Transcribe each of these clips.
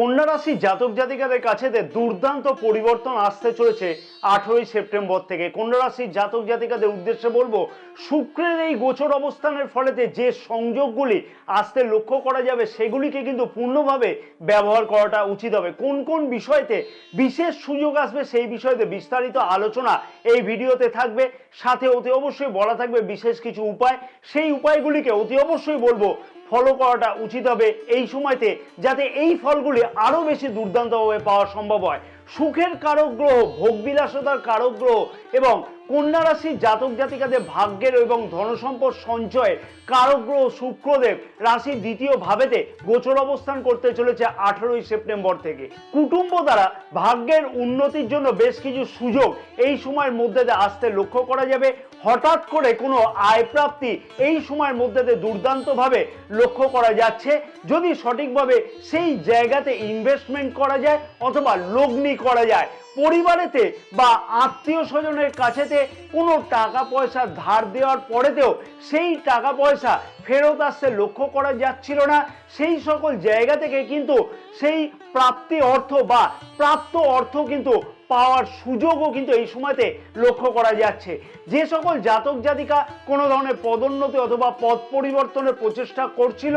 কন্যা রাশি জাতক জাতিকাদের কাছে দুর্দান্ত পরিবর্তন আসতে চলেছে আঠেরোই সেপ্টেম্বর থেকে। কন্যা রাশির জাতক জাতিকাদের উদ্দেশ্যে বলব, শুক্রের এই গোচর অবস্থানের ফলেতে যে সংযোগগুলি আসতে লক্ষ্য করা যাবে, সেগুলিকে কিন্তু পূর্ণভাবে ব্যবহার করাটা উচিত হবে। কোন কোন বিষয়তে বিশেষ সুযোগ আসবে, সেই বিষয়তে বিস্তারিত আলোচনা এই ভিডিওতে থাকবে। সাথে অতি অবশ্যই বলা থাকবে বিশেষ কিছু উপায়। সেই উপায়গুলিকে অতি অবশ্যই বলব ফলো করাটা উচিত হবে এই সময়তে, যাতে এই ফলগুলি আরও বেশি দুর্দান্তভাবে পাওয়া সম্ভব হয়। সুখের কারক গ্রহ ভোগবিলাসতার কারক গ্রহ এবং কন্যা রাশির জাতক জাতিকাদের ভাগ্যের এবং ধনসম্পদ সঞ্চয়ের কারক গ্রহ শুক্রদেব রাশির দ্বিতীয় ভাবেতে গোচর অবস্থান করতে চলেছে আঠেরোই সেপ্টেম্বর থেকে। কুটুম্ব দ্বারা ভাগ্যের উন্নতির জন্য বেশ কিছু সুযোগ এই সময়ের মধ্যে আসতে লক্ষ্য করা যাবে। হঠাৎ করে কোনো আয় প্রাপ্তি এই সময়ের মধ্যে দুর্দান্তভাবে লক্ষ্য করা যাচ্ছে। যদি সঠিকভাবে সেই জায়গাতে ইনভেস্টমেন্ট করা যায় অথবা লগ্নি করা যায়, পরিবারেতে বা আত্মীয় স্বজনের কাছেতে কোনো টাকা পয়সা ধার দেওয়ার পরেতেও সেই টাকা পয়সা ফেরত আসতে লক্ষ্য করা যাচ্ছিল না। সেই সকল জায়গা থেকে কিন্তু সেই প্রাপ্তি অর্থ বা প্রাপ্ত অর্থ কিন্তু পাওয়ার সুযোগও কিন্তু এই সময়তে লক্ষ্য করা যাচ্ছে। যে সকল জাতক জাতিকা কোনো ধরনের পদোন্নতি অথবা পদ পরিবর্তনের প্রচেষ্টা করছিল,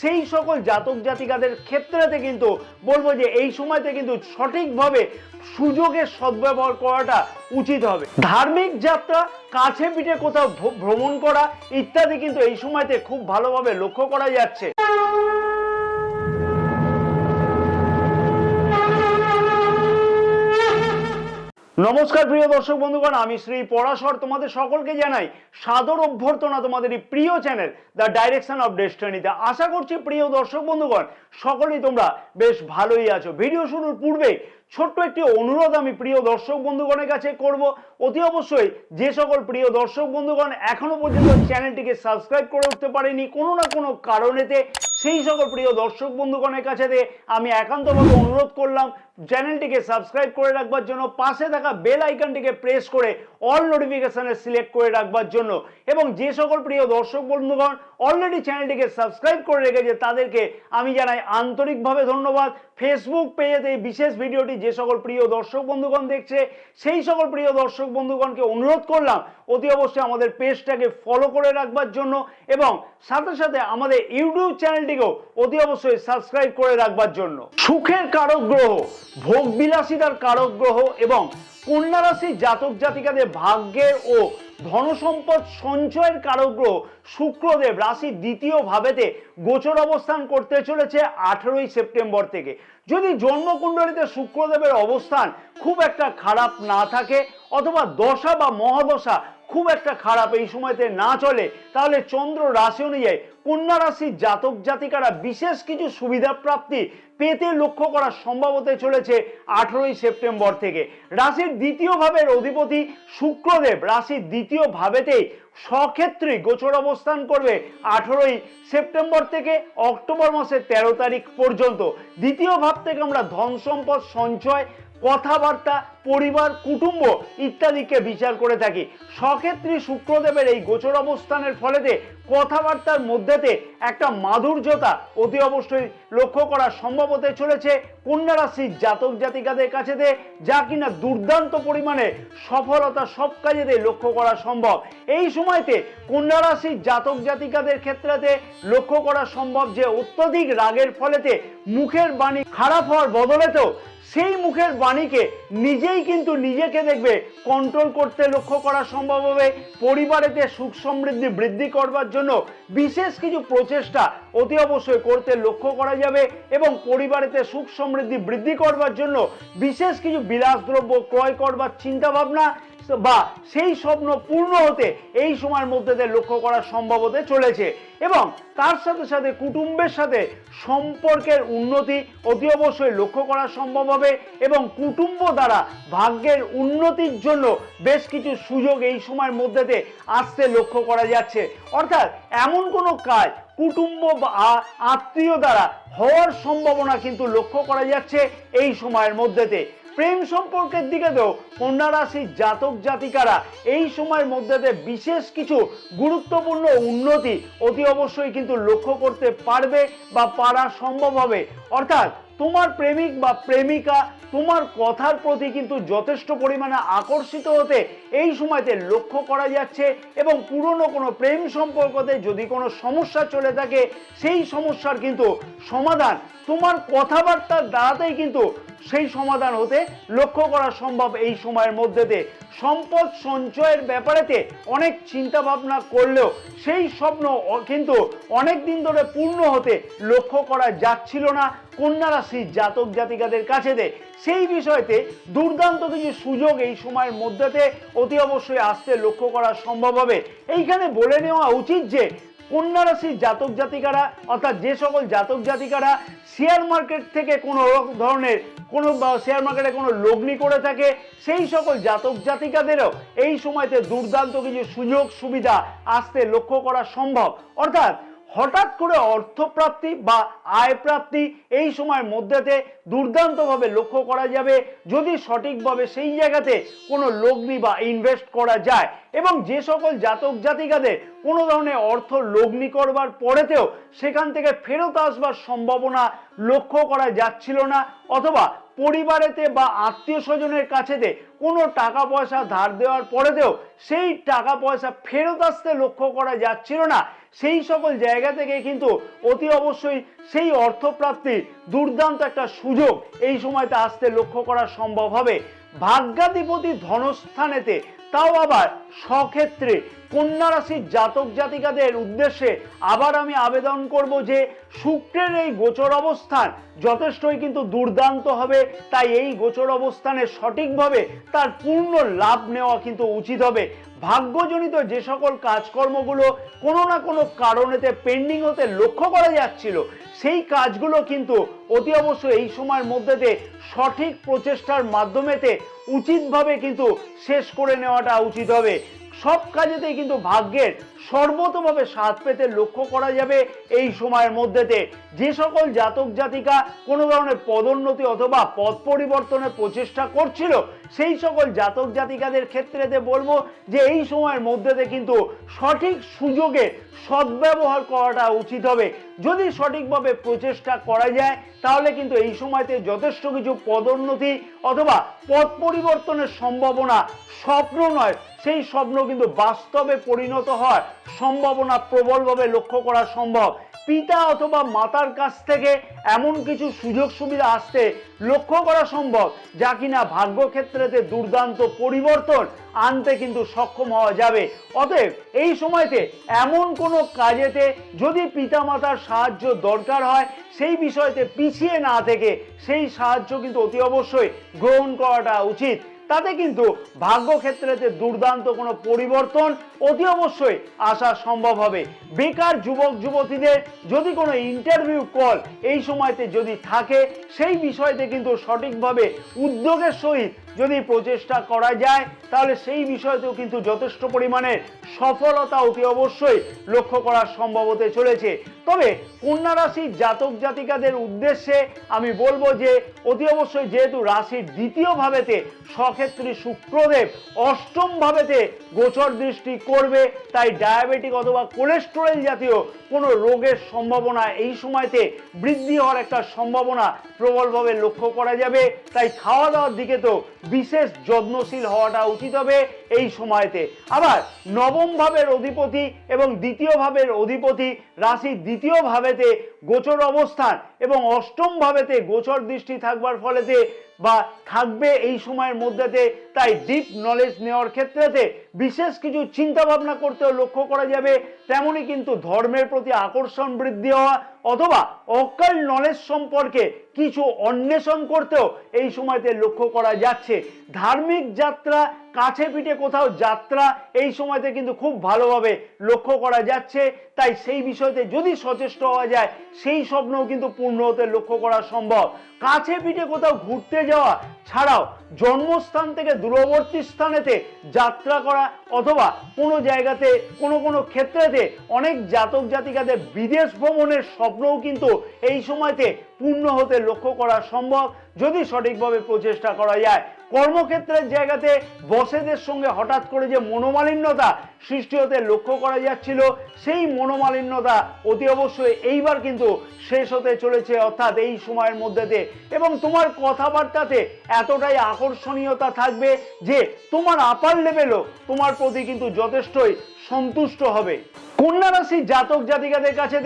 সেই সকল জাতক জাতিকাদের ক্ষেত্রেতে কিন্তু বলব যে এই সময়তে কিন্তু সঠিকভাবে সুযোগের সদ্ব্যবহার করাটা উচিত হবে। ধার্মিক যাত্রা, কাছে পিঠে কোথাও ভ্রমণ করা ইত্যাদি কিন্তু এই সময়তে খুব ভালোভাবে লক্ষ্য করা যাচ্ছে। নমস্কার, প্রিয় দর্শক বন্ধুগণ, আমি শ্রী পরাশর। তোমাদের সকলকে জানাই সাদর অভ্যর্থনা, তোমাদের এই প্রিয় চ্যানেল দ্য ডাইরেকশন অফ ডেস্টিনিতে। আশা করছি, প্রিয় দর্শক বন্ধুগণ, সকলেই তোমরা বেশ ভালোই আছো। ভিডিও শুরুর পূর্বে ছোট্ট একটি অনুরোধ আমি প্রিয় দর্শক বন্ধুগণের কাছে করব। অতি অবশ্যই যে সকল প্রিয় দর্শক বন্ধুগণ এখনও পর্যন্ত চ্যানেলটিকে সাবস্ক্রাইব করে উঠতে পারেনি, কোনো না কোনো কারণেতে সেই সকল প্রিয় দর্শক বন্ধুগণের কাছে আমি একান্তভাবে অনুরোধ করলাম চ্যানেলটিকে সাবস্ক্রাইব করে রাখবার জন্য, পাশে থাকা বেল আইকনটিকে প্রেস করে অল নোটিফিকেশনে সিলেক্ট করে রাখবার জন্য। এবং যে সকল প্রিয় দর্শক বন্ধুগণ অলরেডি চ্যানেলটিকে সাবস্ক্রাইব করে রেখেছে, তাদেরকে আমি জানাই আন্তরিকভাবে ধন্যবাদ। ফেসবুক পেজেতে এই বিশেষ ভিডিওটি যে সকল প্রিয় দর্শক বন্ধুগণ দেখছে, সেই সকল প্রিয় দর্শক বন্ধুগণকে অনুরোধ করলাম, অতি অবশ্যই আমাদের পেজটাকে ফলো করে রাখবার জন্য এবং সাথে সাথে আমাদের ইউটিউব চ্যানেলটিকেও অতি অবশ্যই সাবস্ক্রাইব করে রাখবার জন্য। সুখের কারক গ্রহ ভোগ বিলাসিতার কারক গ্রহ এবং কন্যা রাশির জাতক জাতিকাদের ভাগ্যের ও ধনসম্পদ সঞ্চয়ের কারক গ্রহ শুক্রদেব রাশির দ্বিতীয় ভাবেতে গোচর অবস্থান করতে চলেছে আঠেরোই সেপ্টেম্বর থেকে। যদি জন্মকুণ্ডলিতে শুক্রদেবের অবস্থান খুব একটা খারাপ না থাকে অথবা দশা বা মহাদশা খুব একটা খারাপ এই সময়তে না চলে, তাহলে চন্দ্র রাশি অনুযায়ী কন্যা রাশির জাতক জাতিকারা বিশেষ কিছু সুবিধা প্রাপ্তি পেতে লক্ষ্য করা সম্ভব হতে চলেছে আঠেরোই সেপ্টেম্বর থেকে। রাশির দ্বিতীয় ভাবের অধিপতি শুক্রদেব রাশির দ্বিতীয় ভাবেতেই সক্ষেত্রে গোচর অবস্থান করবে আঠেরোই সেপ্টেম্বর থেকে অক্টোবর মাসের তেরো তারিখ পর্যন্ত। দ্বিতীয় ভাব থেকে আমরা ধন সম্পদ সঞ্চয় কথাবার্তা, পরিবার, কুটুম্ব ইত্যাদিকে বিচার করে থাকি। সক্ষেত্রী শুক্রদেবের এই গোচর অবস্থানের ফলেতে কথাবার্তার মধ্যেতে একটা মাধুর্যতা অতি অবশ্যই লক্ষ্য করা সম্ভব হতে চলেছে। কন্যা রাশির জাতক জাতিকাদের কাছেতে যা কিনা দুর্দান্ত পরিমাণে সফলতা সব কাজেতে লক্ষ্য করা সম্ভব। এই সময়তে কন্যা রাশির জাতক জাতিকাদের ক্ষেত্রেতে লক্ষ্য করা সম্ভব যে অত্যধিক রাগের ফলেতে মুখের বাণী খারাপ হওয়ার বদলেতেও সেই মুখের বাণীকে নিজেই কিন্তু নিজেকে দেখবে কন্ট্রোল করতে লক্ষ্য করা সম্ভব হবে, পরিবারেতে সুখ সমৃদ্ধি বৃদ্ধি করবার জন্য বিশেষ কিছু প্রচেষ্টা অতি অবশ্যই করতে লক্ষ্য করা যাবে এবং পরিবারেতে সুখ সমৃদ্ধি বৃদ্ধি করবার জন্য বিশেষ কিছু বিলাসদ্রব্য ক্রয় করবার চিন্তা ভাবনা বা সেই স্বপ্ন পূর্ণ হতে এই সময়ের মধ্যে লক্ষ্য করা সম্ভব হতে চলেছে। এবং তার সাথে সাথে কুটুম্বের সাথে সম্পর্কের উন্নতি অতি অবশ্যই লক্ষ্য করা সম্ভব হবে এবং কুটুম্ব দ্বারা ভাগ্যের উন্নতির জন্য বেশ কিছু সুযোগ এই সময়ের মধ্যেতে আসতে লক্ষ্য করা যাচ্ছে। অর্থাৎ এমন কোনো কাজ কুটুম্ব বা আত্মীয় দ্বারা হওয়ার সম্ভাবনা কিন্তু লক্ষ্য করা যাচ্ছে এই সময়ের মধ্যেতে প্রেম সম্পর্কের দিকে তো কন্যা রাশির জাতক জাতিকারা এই সময়ের মধ্যেতে বিশেষ কিছু গুরুত্বপূর্ণ উন্নতি অতি অবশ্যই কিন্তু লক্ষ্য করতে পারবে বা পারা সম্ভব হবে। অর্থাৎ তোমার প্রেমিক বা প্রেমিকা তোমার কথার প্রতি কিন্তু যথেষ্ট পরিমাণে আকর্ষিত হতে এই সময়তে লক্ষ্য করা যাচ্ছে এবং পুরনো কোনো প্রেম সম্পর্কতে যদি কোনো সমস্যা চলে থাকে, সেই সমস্যার কিন্তু সমাধান তোমার কথাবার্তার দ্বারাতেই কিন্তু সেই সমাধান হতে লক্ষ্য করা সম্ভব এই সময়ের মধ্যেতে সম্পদ সঞ্চয়ের ব্যাপারেতে অনেক চিন্তা ভাবনা করলেও সেই স্বপ্ন কিন্তু অনেক দিন ধরে পূর্ণ হতে লক্ষ্য করা যাচ্ছিল না কন্যা জাতক জাতিকাদের কাছেতে সেই বিষয়তে দুর্দান্ত কিছু সুযোগ এই সময়ের মধ্যেতে অতি অবশ্যই আসতে লক্ষ্য করা সম্ভব হবে। এইখানে বলে নেওয়া উচিত যে কন্যা রাশির জাতক জাতিকারা অর্থাৎ যে সকল জাতক জাতিকারা শেয়ার মার্কেট থেকে কোনো ধরনের কোনো শেয়ার মার্কেটে কোনো লগ্নি করে থাকে, সেই সকল জাতক জাতিকাদেরও এই সময়তে দুর্দান্ত কিছু সুযোগ সুবিধা আসতে লক্ষ্য করা সম্ভব। অর্থাৎ হঠাৎ করে অর্থপ্রাপ্তি বা আয় প্রাপ্তি এই সময়ের মধ্যেতে দুর্দান্তভাবে লক্ষ্য করা যাবে। যদি সঠিকভাবে সেই জায়গাতে কোনো লগ্নি বা ইনভেস্ট করা যায় এবং যে সকল জাতক জাতিকাদের কোনো ধরনের অর্থ লগ্নি করবার পরেতেও সেখান থেকে ফেরত আসবার সম্ভাবনা লক্ষ্য করা যাচ্ছিল না অথবা পরিবারেতে বা আত্মীয় স্বজনের কাছেতে কোনো টাকা পয়সা ধার দেওয়ার পরেতেও সেই টাকা পয়সা ফেরত আসতে লক্ষ্য করা যাচ্ছিল না। সেই সকল জায়গা থেকে কিন্তু অতি অবশ্যই সেই অর্থপ্রাপ্তির দুর্দান্ত একটা সুযোগ এই সময়তে আসতে লক্ষ্য করা সম্ভব হবে। ভাগ্যাধিপতি ধনস্থানেতে তাও আবার সক্ষেত্রে কন্যা রাশির জাতক জাতিকাদের উদ্দেশ্যে আবার আমি আবেদন করব যে শুক্রের এই গোচর অবস্থান যথেষ্টই কিন্তু দুর্দান্ত হবে, তাই এই গোচর অবস্থানে সঠিকভাবে তার পূর্ণ লাভ নেওয়া কিন্তু উচিত হবে। ভাগ্যজনিত যে সকল কাজকর্মগুলো কোনো না কোনো কারণেতে পেন্ডিং হতে লক্ষ্য করা যাচ্ছিল, সেই কাজগুলো কিন্তু অতি অবশ্যই এই সময়ের মধ্যেতে সঠিক প্রচেষ্টার মাধ্যমেতে উচিতভাবে কিন্তু শেষ করে নেওয়াটা উচিত হবে। সব কাজেতেই কিন্তু ভাগ্যের সর্বতভাবে স্বাদ পেতে লক্ষ্য করা যাবে এই সময়ের মধ্যেতে। যে সকল জাতক জাতিকা কোনো ধরনের পদোন্নতি অথবা পদ পরিবর্তনের প্রচেষ্টা করছিল সেই সকল জাতক জাতিকাদের ক্ষেত্রেতে বলব যে এই সময়ের মধ্যেতে কিন্তু সঠিক সুযোগে সদ্ব্যবহার করাটা উচিত হবে। যদি সঠিকভাবে প্রচেষ্টা করা যায়, তাহলে কিন্তু এই সময়তে যথেষ্ট কিছু পদোন্নতি অথবা পদ পরিবর্তনের সম্ভাবনা স্বপ্ন নয়। সেই স্বপ্ন কিন্তু বাস্তবে পরিণত হয় সম্ভাবনা প্রবলভাবে লক্ষ্য করা সম্ভব। পিতা অথবা মাতার কাছ থেকে এমন কিছু সুযোগ সুবিধা আসতে লক্ষ্য করা সম্ভব, যা কিনা ভাগ্যক্ষেত্রেতে দুর্দান্ত পরিবর্তন আনতে কিন্তু সক্ষম হওয়া যাবে। অতএব এই সময়তে এমন কোনো কাজেতে যদি পিতামাতার সাহায্য দরকার হয়, সেই বিষয়তে পিছিয়ে না থেকে সেই সাহায্য কিন্তু অতি অবশ্যই গ্রহণ করাটা উচিত। তাতে কিন্তু ভাগ্যক্ষেত্রেতে দুর্দান্ত কোনো পরিবর্তন অতি অবশ্যই আসা সম্ভব হবে। বেকার যুবক, যুবতীদের যদি কোনো ইন্টারভিউ কল এই সময়তে যদি থাকে, সেই বিষয়তে কিন্তু সঠিকভাবে উদ্যোগের সহিত যদি প্রচেষ্টা করা যায়, তাহলে সেই বিষয়তেও কিন্তু যথেষ্ট পরিমাণে সফলতা অতি অবশ্যই লক্ষ্য করা সম্ভব হতে চলেছে। তবে কন্যা রাশির জাতক জাতিকাদের উদ্দেশ্যে আমি বলব যে, অতি অবশ্যই যেহেতু রাশির দ্বিতীয় ভাবেতে সক্ষেত্রী শুক্রদেব অষ্টম ভাবেতে গোচর দৃষ্টি করবে, তাই ডায়াবেটিক অথবা কোলেস্টেরল জাতীয় কোনো রোগের সম্ভাবনা এই সময়তে বৃদ্ধি হওয়ার একটা সম্ভাবনা প্রবলভাবে লক্ষ্য করা যাবে। তাই খাওয়া দাওয়ার দিকে তো বিশেষ যত্নশীল হওয়াটা উচিত হবে এই সময়তে। আবার নবম ভাবের অধিপতি এবং দ্বিতীয় ভাবের অধিপতি রাশির দ্বিতীয় ভাবেতে গোচর অবস্থান এবং অষ্টম ভাবেতে গোচর দৃষ্টি থাকবার ফলেতে বা থাকবে এই সময়ের মধ্যেতে, তাই ডিপ নলেজ নেওয়ার ক্ষেত্রেতে বিশেষ কিছু চিন্তা ভাবনা করতেও লক্ষ্য করা যাবে। তেমনি কিন্তু ধর্মের প্রতি আকর্ষণ বৃদ্ধি হওয়া অথবা অকাল নলেজ সম্পর্কে কিছু অন্বেষণ করতেও এই সময়তে লক্ষ্য করা যাচ্ছে। ধার্মিক যাত্রা কাছে পিঠে কোথাও যাত্রা এই সময়তে কিন্তু খুব ভালোভাবে লক্ষ্য করা যাচ্ছে। তাই সেই বিষয়তে যদি সচেষ্ট হওয়া যায়, সেই স্বপ্নও কিন্তু পূর্ণ হতে লক্ষ্য করা সম্ভব। কাছে পিঠে কোথাও ঘুরতে যাওয়া ছাড়াও জন্মস্থান থেকে দূরবর্তী স্থানেতে যাত্রা করা অথবা কোনো জায়গাতে, কোনো কোনো ক্ষেত্রেতে অনেক জাতক জাতিকাদের বিদেশ ভ্রমণের স্বপ্নও কিন্তু এই সময়তে পূর্ণ হতে লক্ষ্য করা সম্ভব। যদি সঠিকভাবে প্রচেষ্টা করা যায় কর্মক্ষেত্রের জায়গাতে বসেদের সঙ্গে হঠাৎ করে যে মনোমালিন্যতা সৃষ্টি হতে লক্ষ্য করা যাচ্ছিল, সেই মনোমালিন্যতা অতি অবশ্যই এইবার কিন্তু শেষ হতে চলেছে অর্থাৎ এই সময়ের মধ্যেতে। এবং তোমার কথাবার্তাতে এতটাই আকর্ষণীয়তা থাকবে যে তোমার আপার লেভেলও তোমার প্রতি কিন্তু যথেষ্টই সন্তুষ্ট হবে। কন্যা রাশি জাতক জাতিকাদের কাছে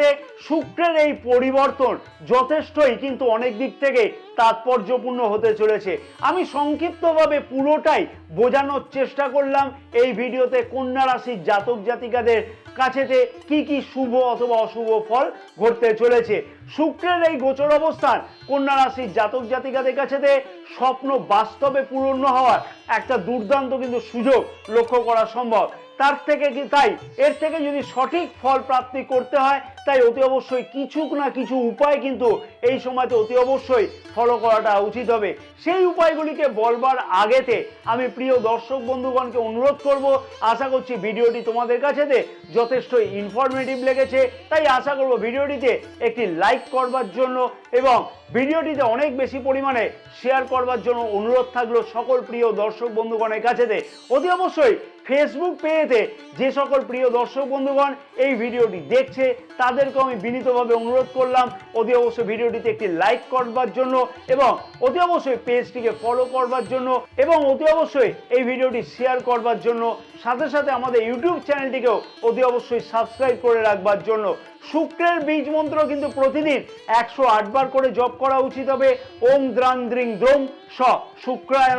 শুক্রের এই পরিবর্তন যথেষ্টই কিন্তু অনেক দিক থেকে তাৎপর্যপূর্ণ হতে চলেছে। আমি সংক্ষিপ্তভাবে পুরোটাই বোঝানোর চেষ্টা করলাম এই ভিডিওতে কন্যা রাশির জাতক জাতিকাদের কাছেতে কি কি শুভ অথবা অশুভ ফল ঘটতে চলেছে। শুক্রের এই গোচর অবস্থান কন্যা রাশির জাতক জাতিকাদের কাছেতে স্বপ্ন বাস্তবে পূর্ণ হওয়ার একটা দুর্দান্ত কিন্তু সুযোগ লক্ষ্য করা সম্ভব। তার থেকে কি তাই? এর থেকে যদি সঠিক ফল প্রাপ্তি করতে হয়, তাই অতি অবশ্যই কিছু না কিছু উপায় কিন্তু এই সময়তে অতি অবশ্যই ফলো করাটা উচিত হবে। সেই উপায়গুলিকে বলবার আগেতে আমি প্রিয় দর্শক বন্ধুগণকে অনুরোধ করব, আশা করছি ভিডিওটি তোমাদের কাছেতে যথেষ্ট ইনফরমেটিভ লেগেছে, তাই আশা করব ভিডিওটিতে একটি লাইক করবার জন্য এবং ভিডিওটিতে অনেক বেশি পরিমাণে শেয়ার করবার জন্য অনুরোধ থাকল সকল প্রিয় দর্শক বন্ধুগণের কাছেতে অতি অবশ্যই ফেসবুক পেয়েতে যে সকল প্রিয় দর্শক বন্ধুগণ এই ভিডিওটি দেখছে তাদেরকে আমি বিনীতভাবে অনুরোধ করলাম, অতি অবশ্যই ভিডিওটিতে একটি লাইক করবার জন্য এবং অতি অবশ্যই পেজটিকে ফলো করবার জন্য এবং অতি অবশ্যই এই ভিডিওটি শেয়ার করবার জন্য। সাথে সাথে আমাদের ইউটিউব চ্যানেলটিকেও অতি অবশ্যই সাবস্ক্রাইব করে রাখবার জন্য। শুক্রের বীজ মন্ত্র কিন্তু প্রতিদিন একশো আট বার করে জপ করা উচিত হবে। ওম দ্রাং দ্রিং দ্রোম স শুক্রায়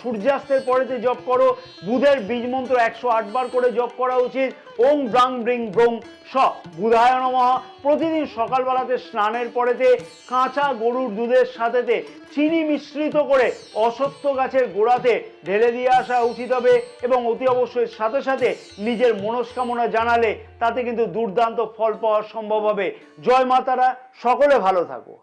সূর্যাস্তের পরেতে জপ করো। বুধের বীজ মন্ত্র একশো আট বার করে জপ করা উচিত। ওম ব্রাং ব্রিং ব্রোং স বুধায় নম প্রতিদিন সকালবেলাতে স্নানের পরেতে কাঁচা গরুর দুধের সাথেতে চিনি মিশ্রিত করে অসত্য গাছের গোড়াতে ঢেলে দিয়ে আসা উচিত হবে এবং অতি অবশ্যই সাথে সাথে নিজের মনস্কামনা জানালে তাতে কিন্তু দুর্দান্ত ফল পাওয়া সম্ভব হবে। জয় মাতারা সকলে ভালো থাকো।